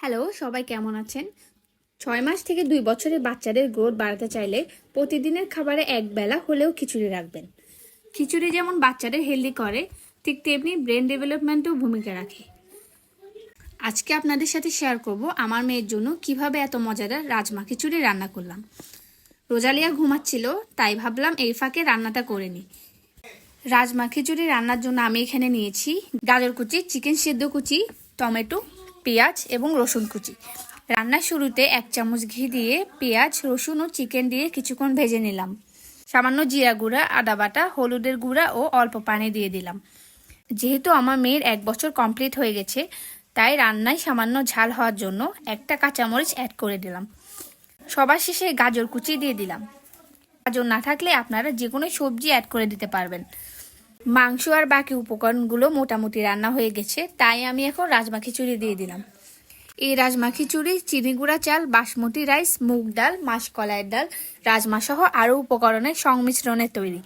Hello, সবাই কেমন আছেন? ছয় মাস থেকে দুই বছরের বাচ্চাদের গ্রোথ বাড়াতে চাইলে প্রতিদিনের খাবারে এক বেলা হলেও খিচুড়ি রাখবেন। খিচুড়ি যেমন বাচ্চাদের হেলদি করে, ঠিক তেমনি ব্রেন ডেভেলপমেন্টেও ভূমিকা রাখে। আজকে আপনাদের সাথে শেয়ার করব আমার মেয়ের জন্য কীভাবে এত মজাদার রাজমা খিচুড়ি রান্না করলাম। রোজালিয়া ঘুমাচ্ছিল, তাই ভাবলাম এই ফাঁকে রান্নাটা করে নিই। রাজমা খিচুড়ি রান্নার জন্য আমি এখানে নিয়েছি গাজর কুচি, চিকেন সেদ্ধ কুচি, টমেটো পেঁয়াজ এবং রসুন কুচি। রান্নার শুরুতে এক চামচ ঘি দিয়ে পেঁয়াজ, রসুন ও চিকেন দিয়ে কিছুক্ষণ ভেজে নিলাম। সামান্য জিরা গুঁড়া, আদা বাটা, হলুদের গুঁড়া ও অল্প পানি দিয়ে দিলাম। যেহেতু আমার মেয়ের এক বছর কমপ্লিট হয়ে গেছে, তাই রান্নায় সামান্য ঝাল হওয়ার জন্য একটা কাঁচামরিচ অ্যাড করে দিলাম। সবার শেষে গাজর কুচি দিয়ে দিলাম। গাজর না থাকলে আপনারা যে কোনো সবজি অ্যাড করে দিতে পারবেন। মাংস আর বাকি উপকরণগুলো মোটামুটি রান্না হয়ে গেছে, তাই আমি এখন রাজমা খিচুড়ি দিয়ে দিলাম। এই রাজমা খিচুড়ি, চিনি গুঁড়া চাল, বাসমতি রাইস, মুগ ডাল মাসকলাইয়ের ডাল, রাজমা সহ আরও উপকরণের সংমিশ্রণে তৈরি।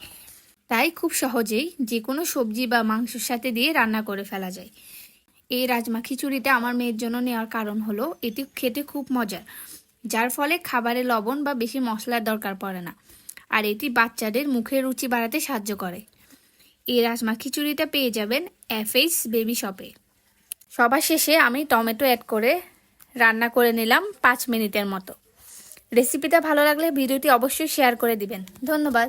তাই খুব সহজেই যে কোনো সবজি বা মাংসের সাথে দিয়ে রান্না করে ফেলা যায়। এই রাজমা খিচুড়িটা আমার মেয়ের জন্য নেওয়ার কারণ হলো, এটি খেতে খুব মজার, যার ফলে খাবারে লবণ বা বেশি মশলার দরকার পড়ে না, আর এটি বাচ্চাদের মুখের রুচি বাড়াতে সাহায্য করে। এই রাজমা খিচুড়িটা পেয়ে যাবেন এফএইস বেবি শপে। সবার শেষে আমি টমেটো অ্যাড করে রান্না করে নিলাম পাঁচ মিনিটের মতো। রেসিপিটা ভালো লাগলে ভিডিওটি অবশ্যই শেয়ার করে দিবেন। ধন্যবাদ।